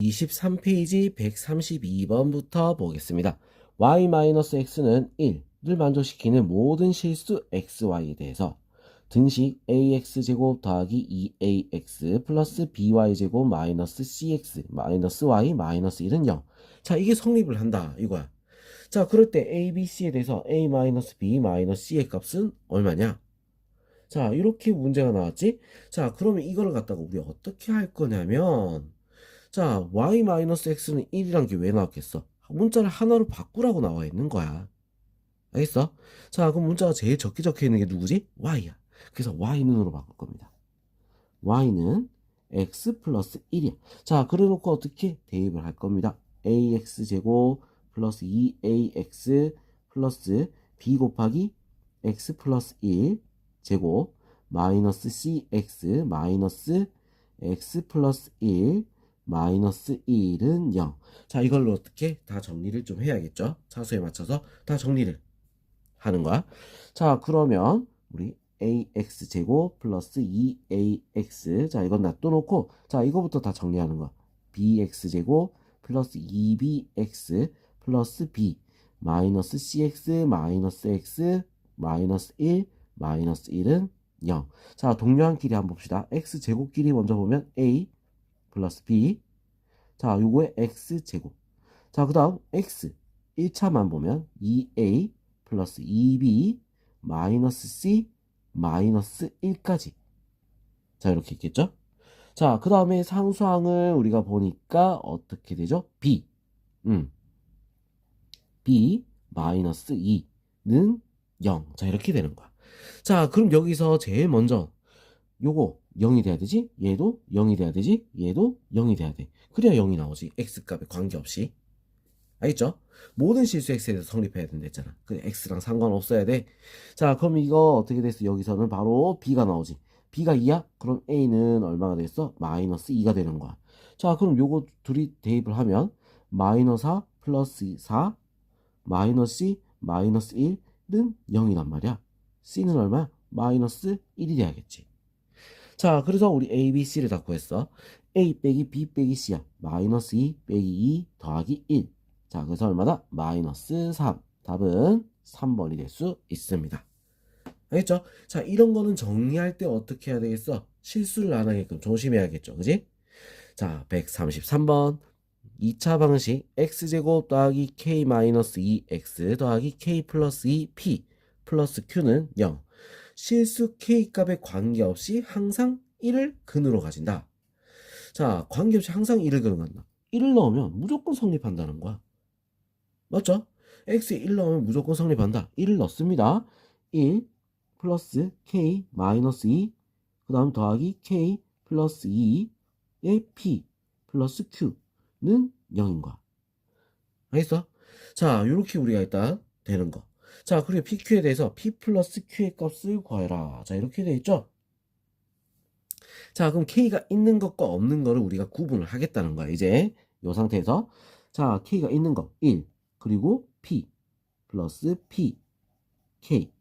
23페이지 132번부터 보겠습니다. y-x는 1을 만족시키는 모든 실수 xy에 대해서 등식 ax제곱 더하기 2ax 플러스 by제곱 마이너스 cx 마이너스 y 마이너스 1은 0. 자, 이게 성립을 한다. 이거야. 자, 그럴 때 a, b, c에 대해서 a b c의 값은 얼마냐? 자, 이렇게 문제가 나왔지? 자, 그러면 이거를 갖다가 우리 어떻게 할 거냐면 자, y-x는 1이란 게 왜 나왔겠어? 문자를 하나로 바꾸라고 나와 있는 거야. 알겠어? 자, 그럼 문자가 제일 적게 적혀 있는 게 누구지? y야. 그래서 y는으로 바꿀 겁니다. y는 x 플러스 1이야. 자, 그래 놓고 어떻게 대입을 할 겁니다. ax제곱 플러스 2ax 플러스 b 곱하기 x 플러스 1 제곱 마이너스 cx 마이너스 x 플러스 1 마이너스 1은 0. 자, 이걸로 어떻게 다 정리를 좀 해야겠죠? 차수에 맞춰서 다 정리를 하는 거야. 자, 그러면 우리 ax 제곱 플러스 2ax 자, 이건 놔둬놓고 자, 이거부터 다 정리하는 거야. bx 제곱 플러스 2bx 플러스 b 마이너스 cx 마이너스 x 마이너스 1 마이너스 1은 0. 자, 동료한 길이 한번 봅시다. x 제곱끼리 먼저 보면 a 플러스 b. 자 요거의 x제곱. 자 그 다음 x. 1차만 보면 2a 플러스 2b 마이너스 c 마이너스 1까지. 자 이렇게 있겠죠? 자 그 다음에 상수항을 우리가 보니까 어떻게 되죠? b. 음. b 마이너스 2는 0 자 이렇게 되는 거야. 자 그럼 여기서 제일 먼저 요거 0이 돼야 되지? 얘도 0이 돼야 되지? 얘도 0이 돼야 돼. 그래야 0이 나오지. x값에 관계없이. 알겠죠? 모든 실수 x에 대해서 성립해야 된다 했잖아. 그 x랑 상관없어야 돼. 자, 그럼 이거 어떻게 됐어? 여기서는 바로 b가 나오지. b가 2야? 그럼 a는 얼마가 됐어? 마이너스 2가 되는 거야. 자, 그럼 요거 둘이 대입을 하면 마이너스 4 플러스 4 마이너스 c 마이너스 1은 0이란 말이야. c는 얼마야? 마이너스 1이 돼야겠지. 자, 그래서 우리 A, B, C를 다 구했어. A 빼기 B 빼기 C야. 마이너스 2 빼기 2 더하기 1. 자, 그래서 얼마다? 마이너스 3. 답은 3번이 될 수 있습니다. 알겠죠? 자, 이런 거는 정리할 때 어떻게 해야 되겠어? 실수를 안 하게끔 조심해야겠죠. 그지? 자, 133번. 2차 방식 x제곱 더하기 k 마이너스 2x 더하기 k 플러스 2p 플러스 q는 0. 실수 k 값에 관계없이 항상 1을 근으로 가진다. 자, 관계없이 항상 1을 근으로 간다. 1을 넣으면 무조건 성립한다는 거야. 맞죠? x에 1 넣으면 무조건 성립한다. 1을 넣습니다. 1 플러스 k 마이너스 2, 그 다음 더하기 k 플러스 2의 p 플러스 q는 0인 거야. 알겠어? 자, 이렇게 우리가 일단 되는 거. 자, 그리고 PQ에 대해서 P 플러스 Q의 값을 구해라. 자, 이렇게 돼 있죠? 자, 그럼 K가 있는 것과 없는 거를 우리가 구분을 하겠다는 거야. 이제 이 상태에서 자, K가 있는 거 1, 그리고 P 플러스 P, K.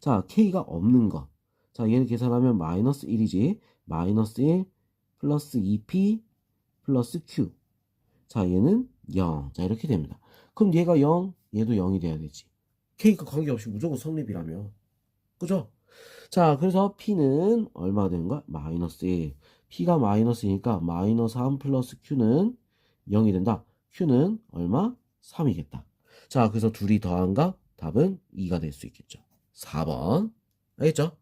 자, K가 없는 거. 자, 얘를 계산하면 마이너스 1이지. 마이너스 1 플러스 2P 플러스 Q. 자, 얘는 0. 자, 이렇게 됩니다. 그럼 얘가 0, 얘도 0이 돼야 되지. K가 관계없이 무조건 성립이라며. 그죠? 자, 그래서 P는 얼마 되는 거야? 마이너스 1. P가 마이너스니까 마이너스 3 플러스 Q는 0이 된다. Q는 얼마? 3이겠다. 자, 그래서 둘이 더한 가? 답은 2가 될 수 있겠죠. 4번. 알겠죠?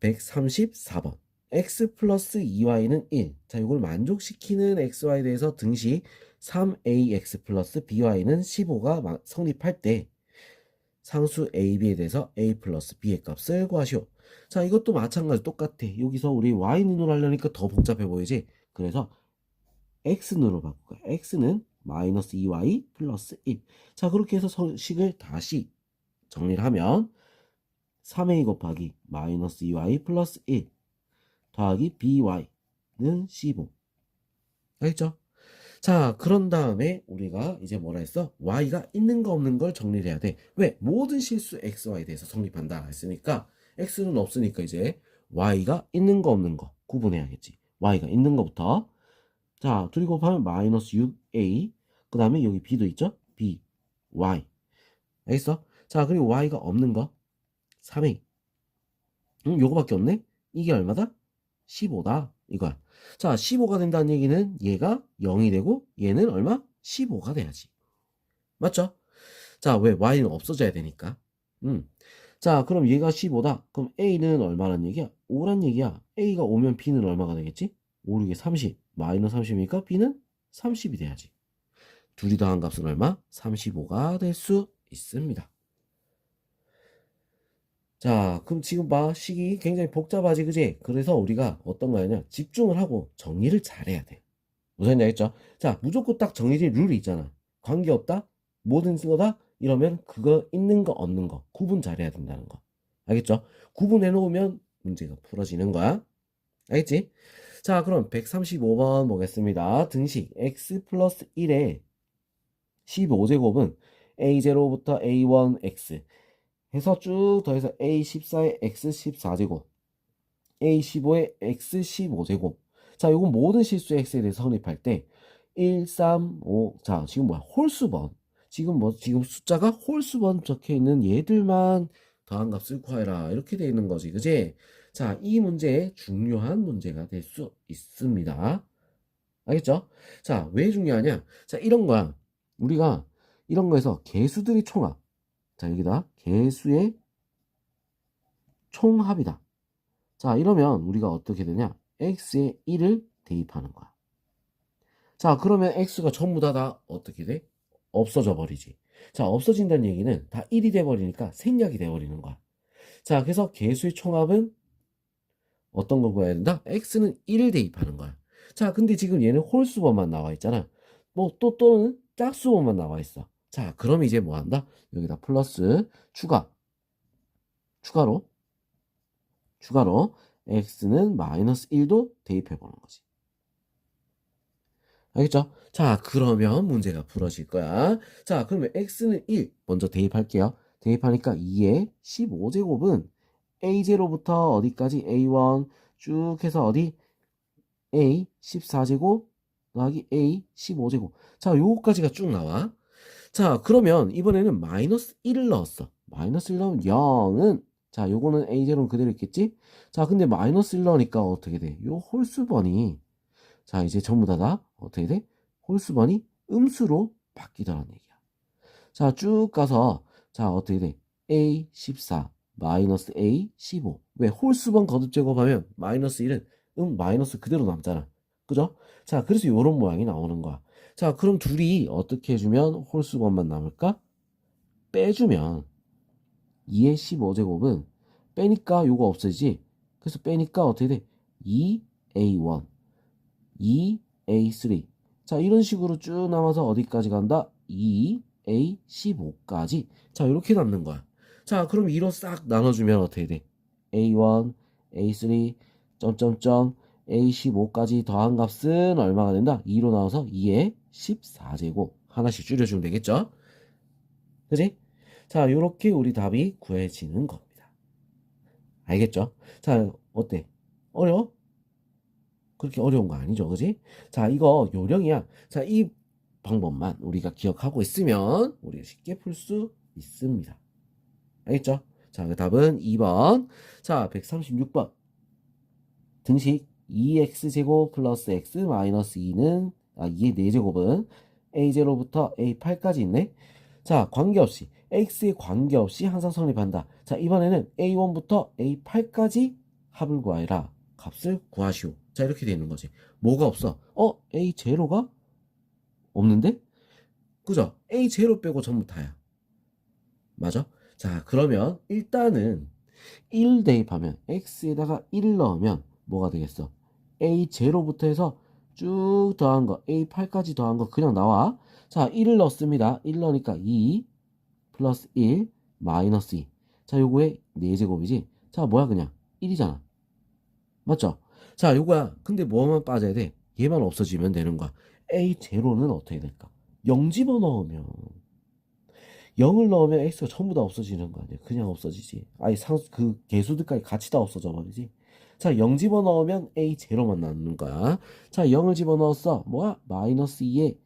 134번. x 플러스 2y는 1. 자, 이걸 만족시키는 xy에 대해서 등식 3ax 플러스 by는 15가 성립할 때 상수 a, b에 대해서 a 플러스 b의 값을 구하시오. 자, 이것도 마찬가지 똑같아. 여기서 우리 y는으로 하려니까 더 복잡해 보이지? 그래서 x는으로 바꿀 거야. x는 마이너스 2y 플러스 1. 자, 그렇게 해서 식을 다시 정리를 하면 3a 곱하기 마이너스 2y 플러스 1 더하기 by는 15. 알겠죠? 자, 그런 다음에 우리가 이제 뭐라 했어? y가 있는 거 없는 걸 정리를 해야 돼. 왜? 모든 실수 xy에 대해서 성립한다 했으니까 x는 없으니까 이제 y가 있는 거 없는 거 구분해야겠지. y가 있는 거부터 자, 둘이 곱하면 마이너스 6a. 그 다음에 여기 b도 있죠? b, y. 알겠어? 자, 그리고 y가 없는 거. 3a. 응, 요거밖에 없네? 이게 얼마다? 15다. 이거야. 자, 15가 된다는 얘기는 얘가 0이 되고 얘는 얼마? 15가 돼야지. 맞죠? 자, 왜 y는 없어져야 되니까. 음. 자, 그럼 얘가 15다. 그럼 a는 얼마란 얘기야? 5란 얘기야. a가 오면 b는 얼마가 되겠지? 5, 6에 30. 마이너스 30이니까 b는 30이 돼야지. 둘이 더한 값은 얼마? 35가 될 수 있습니다. 자, 그럼 지금 봐. 식이 굉장히 복잡하지, 그지? 그래서 우리가 어떤 거냐면 집중을 하고 정리를 잘해야 돼. 무슨 얘기 했죠? 자, 무조건 딱 정해진 룰이 있잖아. 관계없다? 뭐든 거다? 이러면 그거 있는 거 없는 거 구분 잘해야 된다는 거. 알겠죠? 구분해 놓으면 문제가 풀어지는 거야. 알겠지? 자, 그럼 135번 보겠습니다. 등식 x 플러스 1에 15제곱은 a0부터 a1x 해서 쭉 더해서 a14에 x14제곱 a15에 x15제곱 자, 요건 모든 실수 x에 대해서 성립할 때 1, 3, 5. 자, 지금 뭐야? 홀수번. 지금 뭐, 지금 숫자가 홀수번 적혀 있는 얘들만 더한 값을 구해라. 이렇게 돼 있는 거지. 그지? 자, 이 문제 중요한 문제가 될 수 있습니다. 알겠죠? 자, 왜 중요하냐? 자, 이런 거야. 우리가 이런 거에서 개수들의 총합. 자, 여기다 개수의 총합이다. 자, 이러면 우리가 어떻게 되냐? x에 1을 대입하는 거야. 자, 그러면 x가 전부 다 다 어떻게 돼? 없어져 버리지. 자, 없어진다는 얘기는 다 1이 돼 버리니까 생략이 돼 버리는 거야. 자, 그래서 개수의 총합은 어떤 걸 구해야 된다? x는 1을 대입하는 거야. 자, 근데 지금 얘는 홀수번만 나와 있잖아. 뭐 또 또는 짝수번만 나와 있어. 자, 그럼 이제 뭐 한다? 여기다 플러스 추가. 추가로 추가로 x는 마이너스 1도 대입해 보는 거지. 알겠죠? 자, 그러면 문제가 풀어질 거야. 자, 그러면 x는 1 먼저 대입할게요. 대입하니까 2의 15제곱은 a0부터 어디까지 a1 쭉 해서 어디 a 14제곱 더하기 a 15제곱. 자, 요거까지가 쭉 나와. 자, 그러면 이번에는 마이너스 1을 넣었어. 마이너스 1 넣으면 0은 자, 요거는 a0는 그대로 있겠지? 자, 근데 마이너스 1 넣으니까 어떻게 돼? 요 홀수번이 자, 이제 전부 다 다 어떻게 돼? 홀수번이 음수로 바뀌더라는 얘기야. 자, 쭉 가서 자, 어떻게 돼? a14 마이너스 a15 왜 홀수번 거듭 제곱하면 마이너스 1은 음 마이너스 그대로 남잖아. 그죠? 자, 그래서 요런 모양이 나오는 거야. 자, 그럼 둘이 어떻게 해주면 홀수번만 남을까? 빼주면 2의 15제곱은 빼니까 요거 없어지지? 그래서 빼니까 어떻게 돼? 2a1 2a3 자 이런 식으로 쭉 남아서 어디까지 간다? 2a15까지 자 이렇게 남는 거야 자 그럼 2로 싹 나눠주면 어떻게 돼? a1 a3 점점점 a15까지 더한 값은 얼마가 된다? 2로 나와서 2의 14제곱 하나씩 줄여주면 되겠죠? 그지? 자 요렇게 우리 답이 구해지는 겁니다 알겠죠? 자 어때? 어려워? 그렇게 어려운 거 아니죠, 그지? 자, 이거 요령이야. 자, 이 방법만 우리가 기억하고 있으면 우리가 쉽게 풀 수 있습니다. 알겠죠? 자, 그 답은 2번. 자, 136번. 등식 2x제곱 플러스 x 마이너스 2는, 아, 2의 4제곱은 a0부터 a8까지 있네. 자, 관계없이, x에 관계없이 항상 성립한다. 자, 이번에는 a1부터 a8까지 합을 구하여라. 값을 구하시오. 자, 이렇게 되는 거지. 뭐가 없어? 어? A0가 없는데? 그죠? A0 빼고 전부 다야. 맞아? 자, 그러면 일단은 1 대입하면 X에다가 1 넣으면 뭐가 되겠어? A0부터 해서 쭉 더한 거, A8까지 더한 거 그냥 나와. 자, 1을 넣습니다. 1 넣으니까 2 플러스 1 마이너스 2. 자, 요거에 4제곱이지? 자, 뭐야 그냥 1이잖아. 맞죠? 자, 요거야. 근데 뭐만 빠져야 돼? 얘만 없어지면 되는 거야. A0는 어떻게 될까? 0 집어넣으면 0을 넣으면 X가 전부 다 없어지는 거 아니야. 그냥 없어지지. 아니, 상, 그 개수들까지 같이 다 없어져 버리지. 자, 0 집어넣으면 A 제로만 남는 거야. 자, 0을 집어넣었어. 뭐야? 마이너스 2에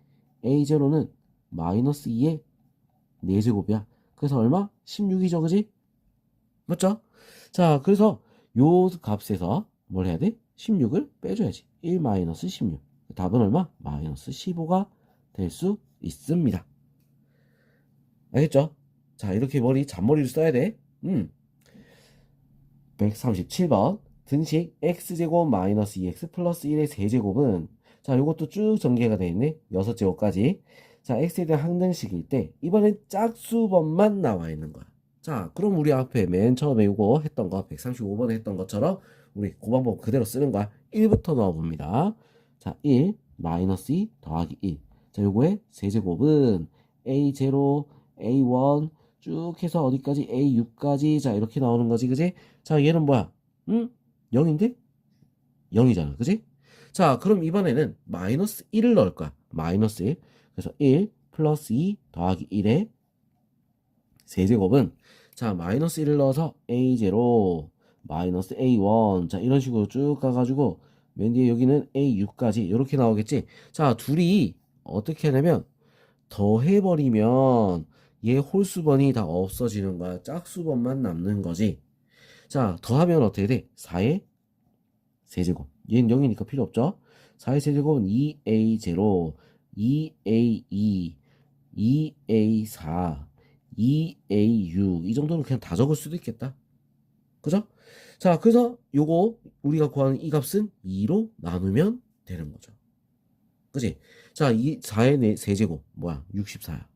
A 제로는 마이너스 2에 4제곱이야. 그래서 얼마? 16이죠, 그지? 맞죠? 자, 그래서 요 값에서 뭘 해야 돼? 16을 빼줘야지. 1 마이너스 16. 답은 얼마? 마이너스 15가 될 수 있습니다. 알겠죠? 자, 이렇게 머리, 잔머리를 써야 돼. 음. 137번. 등식 x제곱 마이너스 2x 플러스 1의 세제곱은 자, 요것도 쭉 전개가 되어 있네. 6제곱까지. 자, x에 대한 항등식일 때 이번엔 짝수번만 나와 있는 거야. 자, 그럼 우리 앞에 맨 처음에 요거 했던 거 135번에 했던 것처럼 우리 그 방법 그대로 쓰는 거야. 1부터 넣어 봅니다. 자, 1 마이너스 2 더하기 1. 자, 요거의 세제곱은 a0, a1 쭉 해서 어디까지 a6까지 자 이렇게 나오는 거지 그지? 자 얘는 뭐야? 응? 0인데? 0이잖아. 그지? 자 그럼 이번에는 마이너스 1을 넣을 거야. 마이너스 1 그래서 1 플러스 2 더하기 1의 세제곱은 자 마이너스 1을 넣어서 a0 마이너스 a1 자 이런 식으로 쭉 가가지고 맨 뒤에 여기는 a6까지 이렇게 나오겠지? 자 둘이 어떻게 하냐면 더해버리면 얘 홀수번이 다 없어지는 거야. 짝수번만 남는 거지 자 더하면 어떻게 돼? 4의 세제곱 얘는 0이니까 필요 없죠 4의 세제곱은 2a0 2a2 2a4 2a6 이 정도는 그냥 다 적을 수도 있겠다 그죠? 자 그래서 요거 우리가 구하는 이 값은 2로 나누면 되는 거죠 그지? 자, 이 4의 세제곱 뭐야? 64야.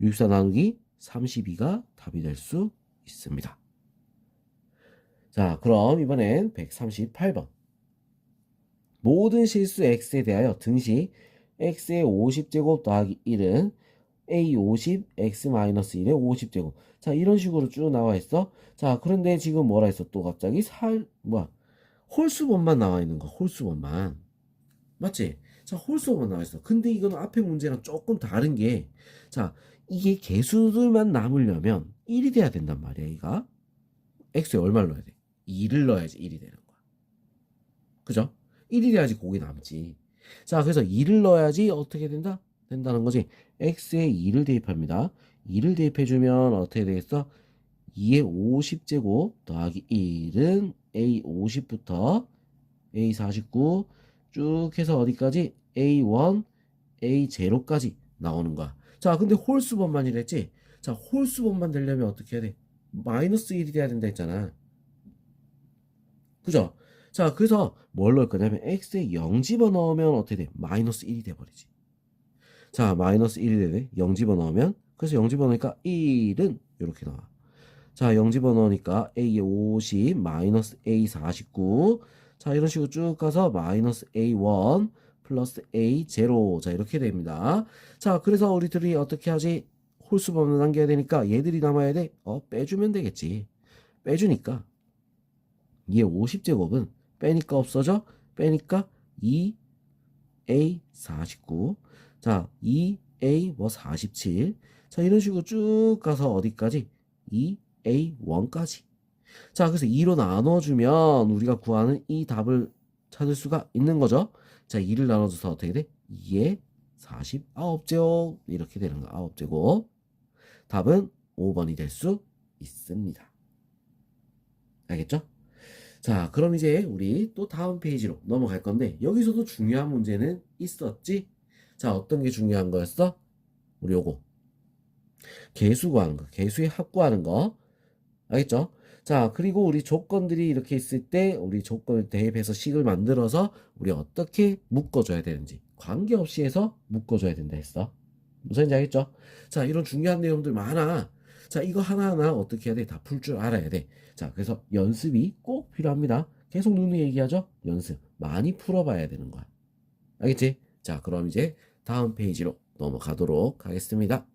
64 나누기 32가 답이 될 수 있습니다. 자, 그럼 이번엔 138번. 모든 실수 x에 대하여 등식 x의 50제곱 더하기 1은 a 50 x-1의 50제곱. 자, 이런 식으로 쭉 나와 있어. 자, 그런데 지금 뭐라 했어? 또 갑자기 살 뭐야? 홀수번만 나와 있는 거. 홀수번만. 맞지? 자, 홀수만 나와 있어. 근데 이거는 앞에 문제랑 조금 다른 게, 자, 이게 개수들만 남으려면 1이 돼야 된단 말이야, 이가. x에 얼마를 넣어야 돼? 2를 넣어야지 1이 되는 거야. 그죠? 1이 돼야지 곡이 남지. 자, 그래서 2를 넣어야지 어떻게 된다? 된다는 거지. x에 2를 대입합니다. 2를 대입해주면 어떻게 되겠어? 2의 50제곱 더하기 1은 a 50부터 a 49, 쭉 해서 어디까지? A1, A0까지 나오는 거야. 자, 근데 홀수번만 이랬지? 자, 홀수번만 되려면 어떻게 해야 돼? 마이너스 1이 돼야 된다 했잖아. 그죠? 자, 그래서 뭘 넣을 거냐면 x에 0 집어넣으면 어떻게 돼? 마이너스 1이 돼버리지. 자, 마이너스 1이 되네. 0 집어넣으면 그래서 0 집어넣으니까 1은 이렇게 나와. 자, 0 집어넣으니까 a 50 마이너스 a 49 자, 이런 식으로 쭉 가서 마이너스 A1 플러스 A0. 자, 이렇게 됩니다. 자, 그래서 우리들이 어떻게 하지? 홀수번을 남겨야 되니까 얘들이 남아야 돼? 어, 빼주면 되겠지. 빼주니까. 얘 50제곱은 빼니까 없어져? 빼니까 2A49. 자, 2A 뭐 47. 자, 이런 식으로 쭉 가서 어디까지? 2A1까지. 자, 그래서 2로 나눠주면 우리가 구하는 이 답을 찾을 수가 있는 거죠. 자, 2를 나눠줘서 어떻게 돼? 2에 49제곱. 이렇게 되는 거. 9제곱. 답은 5번이 될 수 있습니다. 알겠죠? 자, 그럼 이제 우리 또 다음 페이지로 넘어갈 건데, 여기서도 중요한 문제는 있었지? 자, 어떤 게 중요한 거였어? 우리 요거. 개수 구하는 거. 개수의 합 구하는 거. 알겠죠? 자, 그리고 우리 조건들이 이렇게 있을 때 우리 조건을 대입해서 식을 만들어서 우리 어떻게 묶어줘야 되는지 관계없이 해서 묶어줘야 된다 했어. 무슨지 알겠죠? 자, 이런 중요한 내용들 많아. 자, 이거 하나하나 어떻게 해야 돼? 다 풀 줄 알아야 돼. 자, 그래서 연습이 꼭 필요합니다. 계속 누누이 얘기하죠? 연습. 많이 풀어봐야 되는 거야. 알겠지? 자, 그럼 이제 다음 페이지로 넘어가도록 하겠습니다.